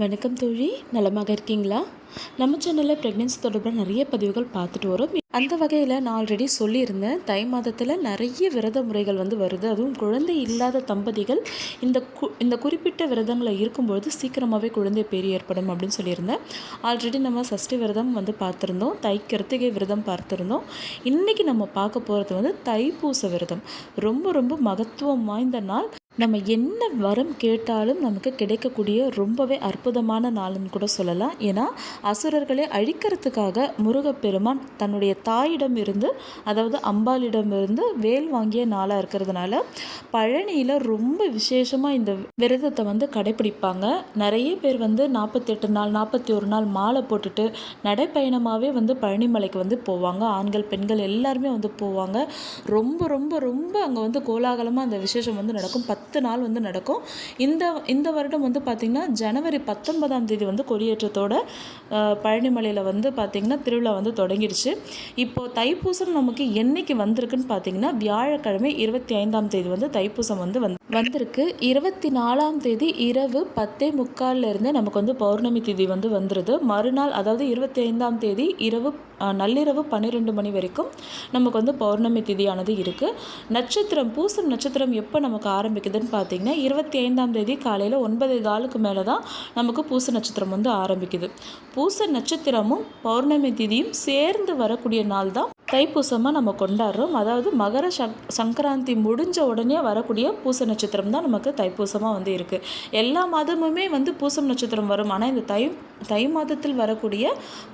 வணக்கம் தோழி நலமாக இருக்கீங்களா? நம்ம சேனலில் ப்ரெக்னென்சி தொடர்பாக நிறைய பதிவுகள் பார்த்துட்டு வரோம். அந்த வகையில் நான் ஆல்ரெடி சொல்லியிருந்தேன் தை மாதத்தில் நிறைய விரத முறைகள் வந்து வருது. அதுவும் குழந்தை இல்லாத தம்பதிகள் இந்த கு இந்த குறிப்பிட்ட விரதங்களை இருக்கும்பொழுது சீக்கிரமாகவே குழந்தை பேர் ஏற்படும் அப்படின்னு சொல்லியிருந்தேன். ஆல்ரெடி நம்ம சஷ்டி விரதம் வந்து பார்த்துருந்தோம் தை கிருத்திகை விரதம் பார்த்துருந்தோம். இன்றைக்கி நம்ம பார்க்க போகிறது வந்து தைப்பூச விரதம். ரொம்ப ரொம்ப மகத்துவம் வாய்ந்த நாள். நம்ம என்ன வரம் கேட்டாலும் நமக்கு கிடைக்கக்கூடிய ரொம்பவே அற்புதமான நாள்னு கூட சொல்லலாம். ஏன்னா அசுரர்களை அழிக்கிறதுக்காக முருகப்பெருமான் தன்னுடைய தாயிடம் இருந்து அதாவது அம்பாளிடம் இருந்து வேல் வாங்கிய நாளாக இருக்கிறதுனால பழனியில் ரொம்ப விசேஷமாக இந்த விரதத்தை வந்து கடைப்பிடிப்பாங்க நிறைய பேர் வந்து நாற்பத்தெட்டு நாள் நாற்பத்தி ஒரு நாள் மாலை போட்டுட்டு நடைப்பயணமாகவே வந்து பழனிமலைக்கு வந்து போவாங்க. ஆண்கள் பெண்கள் எல்லாருமே வந்து போவாங்க. ரொம்ப ரொம்ப ரொம்ப அங்கே வந்து கோலாகலமாக அந்த விசேஷம் வந்து நடக்கும். பத்து நாள் வந்து நடக்கும். இந்த இந்த வருடம் வந்து பார்த்திங்கன்னா ஜனவரி பத்தொன்பதாம் தேதி வந்து கொடியேற்றத்தோட பழனிமலையில் வந்து பார்த்திங்கன்னா திருவிழா வந்து தொடங்கிடுச்சு. இப்போது தைப்பூசம் நமக்கு என்னைக்கு வந்திருக்குன்னு பார்த்தீங்கன்னா வியாழக்கிழமை இருபத்தி ஐந்தாம் தேதி வந்து தைப்பூசம் வந்து வந்து வந்திருக்கு. இருபத்தி நாலாம் தேதி இரவு பத்தே முக்கால்ல இருந்து நமக்கு வந்து பௌர்ணமி தேதி வந்து வந்துடுது மறுநாள் அதாவது இருபத்தி ஐந்தாம் தேதி இரவு நள்ளிரவு பன்னிரெண்டு மணி வரைக்கும் நமக்கு வந்து பௌர்ணமி திதியானது இருக்குது நட்சத்திரம் பூசம் நட்சத்திரம் எப்போ நமக்கு ஆரம்பிக்குதுன்னு பார்த்தீங்கன்னா இருபத்தி ஐந்தாம் தேதி காலையில் ஒன்பது காலுக்கு மேலே தான் நமக்கு பூச நட்சத்திரம் வந்து ஆரம்பிக்குது. பூச நட்சத்திரமும் பௌர்ணமி திதியும் சேர்ந்து வரக்கூடிய நாள் தான் தைப்பூசமாக நம்ம கொண்டாடுறோம். அதாவது மகர சங் சங்கராந்தி முடிஞ்ச உடனே வரக்கூடிய பூச நட்சத்திரம் தான் நமக்கு தைப்பூசமாக வந்து இருக்குது எல்லா மாதமுமே வந்து பூசம் நட்சத்திரம் வரும். ஆனால் இந்த தை தை மாதத்தில் வரக்கூடிய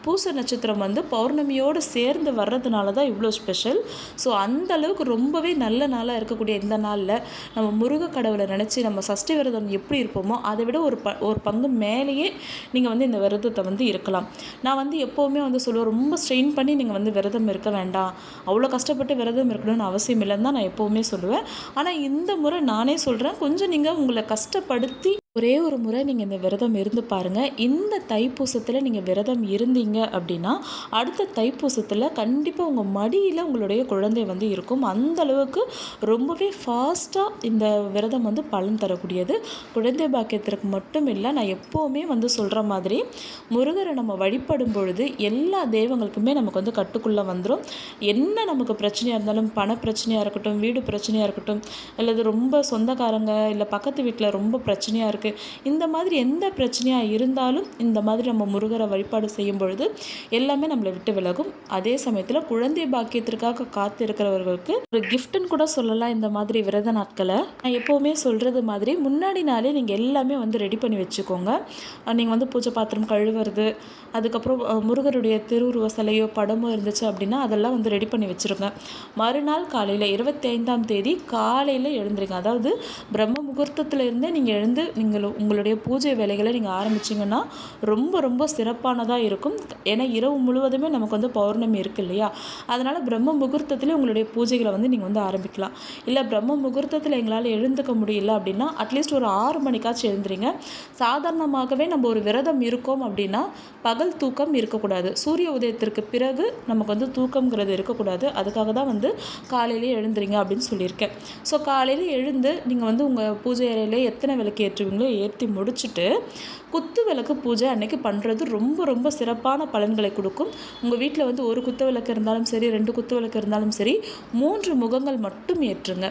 பூச நட்சத்திரம் வந்து பௌர்ணமியோடு சேர்ந்து வர்றதுனால தான் இவ்வளோ ஸ்பெஷல். ஸோ அந்த அளவுக்கு ரொம்பவே நல்ல நாளாக இருக்கக்கூடிய இந்த நாளில் நம்ம முருக கடவுளை நினச்சி நம்ம சஷ்டி விரதம் எப்படி இருப்போமோ அதை விட ஒரு ப ஒரு பங்கு மேலேயே நீங்கள் வந்து இந்த விரதத்தை வந்து இருக்கலாம். நான் வந்து எப்போவுமே வந்து சொல்லுவேன் ரொம்ப ஸ்ட்ரெயின் பண்ணி நீங்கள் வந்து விரதம் இருக்க வேண்டாம் அவ்வளோ கஷ்டப்பட்டு விரதம் இருக்கணும்னு அவசியம் இல்லைன்னு தான் நான் எப்போவுமே சொல்லுவேன். ஆனால் இந்த முறை நானே சொல்கிறேன் கொஞ்சம் நீங்கள் உங்களை கஷ்டப்படுத்தி ஒரே ஒரு முறை நீங்கள் இந்த விரதம் இருந்து பாருங்கள் இந்த தைப்பூசத்தில் நீங்கள் விரதம் இருந்தீங்க அப்படின்னா அடுத்த தைப்பூசத்தில் கண்டிப்பாக உங்கள் மடியில் உங்களுடைய குழந்தை வந்து இருக்கும். அந்த அளவுக்கு ரொம்பவே ஃபாஸ்ட்டாக இந்த விரதம் வந்து பலன் தரக்கூடியது. குழந்தை பாக்கியத்திற்கு மட்டும் இல்லை நான் எப்போவுமே வந்து சொல்கிற மாதிரி முருகரை நம்ம வழிபடும் பொழுது எல்லா தெய்வங்களுக்குமே நமக்கு வந்து கட்டுக்குள்ளே வந்துடும் என்ன நமக்கு பிரச்சனையாக இருந்தாலும் பண பிரச்சனையாக இருக்கட்டும் வீடு பிரச்சனையாக இருக்கட்டும் அல்லது ரொம்ப சொந்தக்காரங்க இல்லை பக்கத்து வீட்டில் ரொம்ப பிரச்சனையாக இருக்குது இந்த மாதிரி எந்த பிரச்சனையாக இருந்தாலும் இந்த மாதிரி நம்ம முருகரை வழிபாடு செய்யும் பொழுது எல்லாமே நம்மளை விட்டு விலகும். அதே சமயத்தில் குழந்தை பாக்கியத்திற்காக காத்து இருக்கிறவர்களுக்கு ஒரு கிஃப்ட்னு கூட சொல்லலாம் இந்த மாதிரி விரத நாட்களை. நான் எப்போவுமே சொல்கிறது மாதிரி முன்னாடி நாளே நீங்கள் எல்லாமே வந்து ரெடி பண்ணி வச்சுக்கோங்க. நீங்கள் வந்து பூஜை பாத்திரம் கழுவுறது அதுக்கப்புறம் முருகருடைய திருவுருவ சிலையோ படமோ இருந்துச்சு அப்படின்னா அதெல்லாம் வந்து ரெடி பண்ணி வச்சுருங்க. மறுநாள் காலையில் இருபத்தி ஐந்தாம் தேதி காலையில் எழுந்துருங்க. அதாவது பிரம்ம முகூர்த்தத்தில் இருந்தே நீங்கள் எழுந்து நீங்கள் உங்களுடைய பூஜை வேலைகளை நீங்கள் ஆரம்பிச்சிங்கன்னா ரொம்ப ரொம்ப சிறப்பானதாக இருக்கும். ஏன்னா இரவு முழுவதுமே நமக்கு வந்து பௌர்ணமி இருக்கு இல்லையா? அதனால் பிரம்ம முகூர்த்தத்திலே உங்களுடைய பூஜைகளை வந்து நீங்கள் வந்து ஆரம்பிக்கலாம். இல்லை பிரம்ம முகூர்த்தத்தில் எங்களால் எழுந்துக்க முடியல அப்படின்னா அட்லீஸ்ட் ஒரு ஆறு மணிக்காச்சும் எழுந்துறீங்க சாதாரணமாகவே நம்ம ஒரு விரதம் இருக்கோம் அப்படின்னா பகல் தூக்கம் இருக்கக்கூடாது. சூரிய உதயத்திற்கு பிறகு நமக்கு வந்து தூக்கம்ங்கிறது இருக்கக்கூடாது. அதுக்காக தான் வந்து காலையிலே எழுந்துறீங்க அப்படின்னு சொல்லியிருக்கேன். ஸோ காலையில் எழுந்து நீங்கள் வந்து உங்கள் பூஜை அறையில் எத்தனை விளக்கு ஏற்றுவீங்களோ ஏற்றி முடிச்சுட்டு குத்து விளக்கு பூஜை அன்னைக்கு பண்ணுறது ரொம்ப ரொம்ப சிறப்பான பலன்களை கொடுக்கும். உங்கள் வீட்டில் வந்து ஒரு குத்து விளக்கு இருந்தாலும் சரி ரெண்டு குத்து விளக்கு இருந்தாலும் சரி மூன்று முகங்கள் மட்டும் ஏற்றுங்க.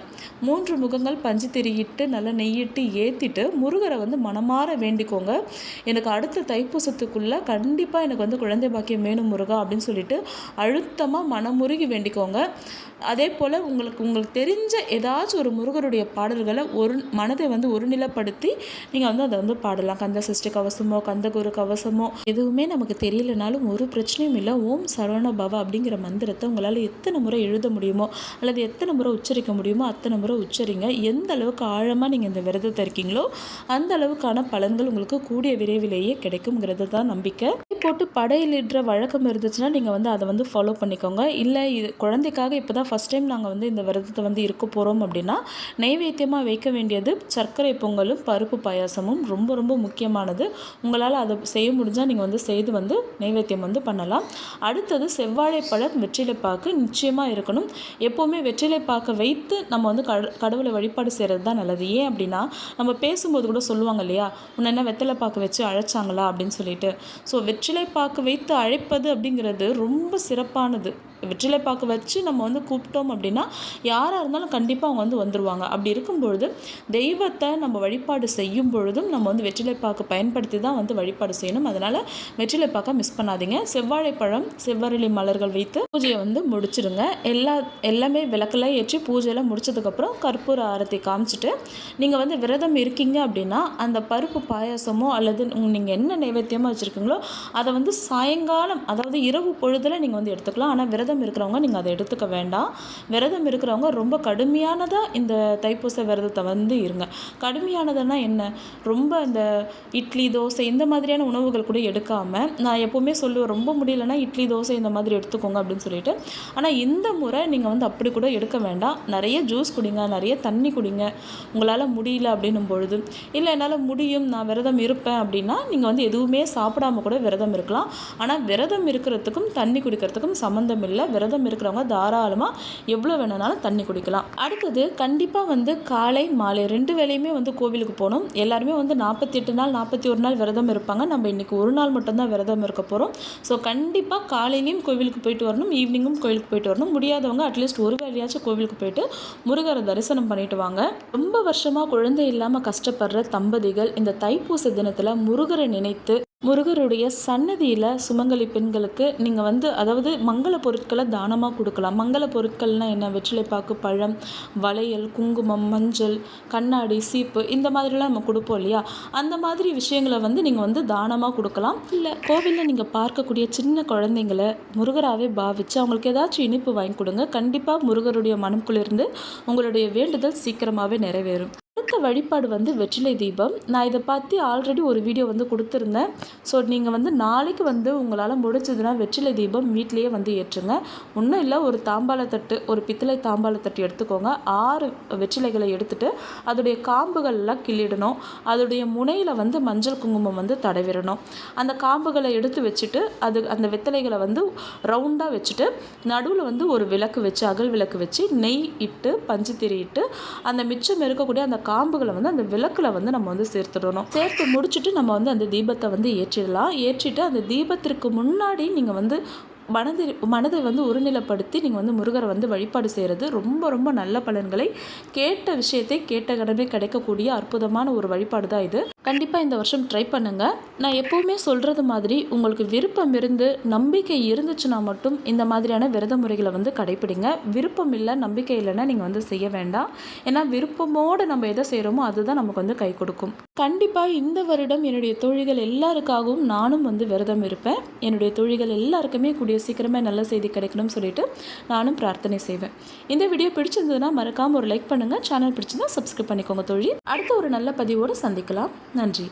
மூன்று முகங்கள் பஞ்சு திரியிட்டு நல்லா நெய்யிட்டு ஏற்றிட்டு முருகரை வந்து மனமாற வேண்டிக்கோங்க. எனக்கு அடுத்த தைப்பூசத்துக்குள்ளே கண்டிப்பாக எனக்கு வந்து குழந்தை பாக்கியம் வேணும் முருகா அப்படின்னு சொல்லிட்டு அழுத்தமாக மனமுருகி வேண்டிக்கோங்க. அதே போல் உங்களுக்கு உங்களுக்கு தெரிஞ்ச ஏதாச்சும் ஒரு முருகருடைய பாடல்களை ஒரு மனதை வந்து ஒருநிலைப்படுத்தி நீங்கள் வந்து அதை வந்து பாடலாம். கந்த சஷ்டி கவசமோ கந்தகுரு கவசமோ எதுவுமே நமக்கு தெரியலனாலும் ஒரு பிரச்சனையும் இல்லை. ஓம் சரவண பவ அப்படிங்கிற மந்திரத்தை உங்களால் எத்தனை முறை எழுத முடியுமோ அல்லது எத்தனை முறை உச்சரிக்க முடியுமோ அத்தனை முறை உச்சரிங்க. எந்த அளவுக்கு ஆழமாக நீங்கள் இந்த விரதத்தை இருக்கீங்களோ அந்த அளவுக்கான பலன்கள் உங்களுக்கு கூடிய விரைவிலேயே கிடைக்குங்கிறது தான் நம்பிக்கை. போட்டு படையிலிடுற வழக்கம் இருந்துச்சுன்னா நீங்கள் வந்து அதை வந்து ஃபாலோ பண்ணிக்கோங்க. இல்லை இது குழந்தைக்காக இப்போ தான் ஃபஸ்ட் டைம் நாங்கள் வந்து இந்த விரதத்தை வந்து இருக்க போகிறோம் அப்படின்னா நைவேத்தியமாக வைக்க வேண்டியது சர்க்கரை பொங்கலும் பருப்பு பாயாசமும் ரொம்ப ரொம்ப முக்கியமானது. உங்களால் அதை செய்ய முடிஞ்சால் நீங்கள் வந்து செய்து வந்து நைவேத்தியம் வந்து பண்ணலாம். அடுத்தது செவ்வாழைப்பழம் வெற்றிலைப்பாக்கு நிச்சயமாக இருக்கணும். எப்போவுமே வெற்றிலைப்பாக்கை வைத்து நம்ம வந்து கட கடவுளை வழிபாடு செய்கிறது தான் நல்லது. ஏன் அப்படின்னா நம்ம பேசும்போது கூட சொல்லுவாங்க இல்லையா? உன்னை என்ன வெத்தலைப்பாக்கு வச்சு அழைச்சாங்களா? அப்படின்னு சொல்லிட்டு. ஸோ வெற்றிலைப்பாக்கு வைத்து அழைப்பது அப்படிங்கிறது ரொம்ப சிறப்பானது. வெற்றிலைப்பாக்கு வச்சு நம்ம வந்து கூப்பிட்டோம் அப்படின்னா யாராக இருந்தாலும் கண்டிப்பாக அவங்க வந்து வந்துடுவாங்க அப்படி இருக்கும்பொழுது தெய்வத்தை நம்ம வழிபாடு செய்யும் பொழுதும் நம்ம வந்து வெற்றிலைப்பாக்கு பயன்படுத்தி தான் வந்து வழிபாடு செய்யணும். அதனால் வெற்றிலைப்பாக்கை மிஸ் பண்ணாதீங்க. செவ்வாழைப்பழம் செவ்வரளி மலர்கள் வைத்து பூஜையை வந்து முடிச்சிடுங்க எல்லா எல்லாமே விளக்கெல்லாம் ஏற்றி பூஜையெல்லாம் முடிச்சதுக்கப்புறம் கற்பூர ஆரத்தை காமிச்சிட்டு நீங்கள் வந்து விரதம் இருக்கீங்க அப்படின்னா அந்த பருப்பு பாயாசமோ அல்லது நீங்கள் என்ன நைவேத்தியமாக வச்சுருக்கீங்களோ அதை வந்து சாயங்காலம் அதாவது இரவு பொழுதில் நீங்கள் வந்து எடுத்துக்கலாம். ஆனால் விரதம் இருக்கிறவங்க நீங்கள் அதை எடுத்துக்க வேண்டாம். விரதம் இருக்கிறவங்க ரொம்ப கடுமையானதாக இந்த தைப்பூச விரதத்தை வந்து இருங்க. கடுமையானதுன்னா என்ன? ரொம்ப இந்த இட்லி தோசை இந்த மாதிரியான உணவுகள் கூட எடுக்காமல் நான் எப்போவுமே சொல்லுவேன் ரொம்ப முடியலன்னா இட்லி தோசை இந்த மாதிரி எடுத்துக்கோங்க அப்படின்னு சொல்லிட்டு. ஆனால் இந்த முறை நீங்கள் வந்து அப்படி கூட எடுக்க வேண்டாம். நிறைய ஜூஸ் குடிங்க நிறைய தண்ணி குடிங்க. உங்களால் முடியல அப்படின்னும் பொழுது இல்லை என்னால் முடியும் நான் விரதம் இருப்பேன் அப்படின்னா நீங்கள் வந்து எதுவுமே சாப்பிடாம கூட விரதம் இருக்கலாம். ஆனால் விரதம் இருக்கிறதுக்கும் தண்ணி குடிக்கிறதுக்கும் சம்மந்தம் இல்லை. விரதம் இருக்கிறவங்க தாராளமாக எவ்வளோ வேணுனாலும் தண்ணி குடிக்கலாம். அடுத்தது கண்டிப்பாக வந்து காலை மாலை ரெண்டு வேலையுமே வந்து கோவிலுக்கு போகணும். எல்லாருமே வந்து நாற்பத்தி எட்டு நாள் நாற்பத்தி ஒரு நாள் விரதம் இருப்பாங்க. நம்ம இன்றைக்கி ஒரு நாள் மட்டும்தான் விரதம் இருக்க போகிறோம் ஸோ கண்டிப்பாக காலையிலையும் கோவிலுக்கு போயிட்டு வரணும் ஈவினிங்கும் கோவிலுக்கு போயிட்டு வரணும். முடியாதவங்க அட்லீஸ்ட் ஒரு வேலையாச்சும் கோவிலுக்கு போயிட்டு முருகரை தரிசனம் பண்ணிட்டு வாங்க. ரொம்ப வருஷமாக குழந்தை இல்லாமல் கஷ்டப்படுற தம்பதிகள் இந்த தைப்பூச தினத்தில் முருகரை நினைத்து முருகருடைய சன்னதியில் சுமங்கலி பெண்களுக்கு நீங்கள் வந்து அதாவது மங்கள பொருட்களை தானமாக கொடுக்கலாம். மங்கள பொருட்கள்னால் என்ன? வெற்றிலைப்பாக்கு பழம் வளையல் குங்குமம் மஞ்சள் கண்ணாடி சீப்பு இந்த மாதிரிலாம் நம்ம கொடுப்போம் இல்லையா? அந்த மாதிரி விஷயங்களை வந்து நீங்கள் வந்து தானமாக கொடுக்கலாம். இல்லை கோவிலில் நீங்கள் பார்க்கக்கூடிய சின்ன குழந்தைங்களை முருகராகவே பாவித்து அவங்களுக்கு ஏதாச்சும் இனிப்பு வாங்கி கொடுங்க. கண்டிப்பாக முருகருடைய மனம்குள்ளிருந்து உங்களுடைய வேண்டுதல் சீக்கிரமாகவே நிறைவேறும். அடுத்த வழிபாடு வந்து வெற்றிலை தீபம். நான் இதை பற்றி ஆல்ரெடி ஒரு வீடியோ வந்து கொடுத்துருந்தேன். ஸோ நீங்கள் வந்து நாளைக்கு வந்து உங்களால் முடிச்சதுன்னா வெற்றிலை தீபம் வீட்லேயே வந்து ஏற்றுங்க. ஒன்றும் இல்லை ஒரு தாம்பாளத்தட்டு ஒரு பித்தளை தாம்பாளத்தட்டு எடுத்துக்கோங்க. ஆறு வெற்றிலைகளை எடுத்துகிட்டு அதோடைய காம்புகள்லாம் கிள்ளிடணும். அதோடைய முனையில் வந்து மஞ்சள் குங்குமம் வந்து தடவிடணும். அந்த காம்புகளை எடுத்து வச்சுட்டு அது அந்த வெத்தலைகளை வந்து ரவுண்டாக வச்சுட்டு நடுவில் வந்து ஒரு விளக்கு வச்சு அகல் விளக்கு வச்சு நெய் இட்டு பஞ்சுத்திரி இட்டு அந்த மிச்சம் இருக்கக்கூடிய அந்த காம்புகளை வந்து அந்த விளக்கில் வந்து நம்ம வந்து சேர்த்துடணும். சேர்த்து முடிச்சுட்டு நம்ம வந்து அந்த தீபத்தை வந்து ஏற்றிடலாம். ஏற்றிட்டு அந்த தீபத்திற்கு முன்னாடி நீங்கள் வந்து மனது மனதை வந்து ஒருநிலைப்படுத்தி நீங்கள் வந்து முருகரை வந்து வழிபாடு செய்கிறது ரொம்ப ரொம்ப நல்ல பலன்களை கேட்ட விஷயத்தை கேட்ட கடமை கிடைக்கக்கூடிய அற்புதமான ஒரு வழிபாடு தான் இது. கண்டிப்பாக இந்த வருஷம் ட்ரை பண்ணுங்கள் நான் எப்போவுமே சொல்கிறது மாதிரி உங்களுக்கு விருப்பம் இருந்து நம்பிக்கை இருந்துச்சுன்னா மட்டும் இந்த மாதிரியான விரத முறைகளை வந்து கடைப்பிடிங்க. விருப்பம் இல்லை நம்பிக்கை இல்லைன்னா நீங்கள் வந்து செய்ய வேண்டாம். ஏன்னா விருப்பமோடு நம்ம எதை செய்கிறோமோ அதுதான் நமக்கு வந்து கை கொடுக்கும். கண்டிப்பாக இந்த வருடம் என்னுடைய தொழில்கள் எல்லாருக்காகவும் நானும் வந்து விரதம் இருப்பேன். என்னுடைய தொழில்கள் எல்லாருக்குமே கூடிய சீக்கிரமே நல்ல செய்தி கிடைக்கணும்னு சொல்லிட்டு நானும் பிரார்த்தனை செய்வேன். இந்த வீடியோ பிடிச்சிருந்ததுன்னா மறக்காமல் ஒரு லைக் பண்ணுங்கள் சேனல் பிடிச்சிருந்தா சப்ஸ்கிரைப் பண்ணிக்கோங்க தொழில் அடுத்த ஒரு நல்ல பதிவோடு சந்திக்கலாம். நன்றி.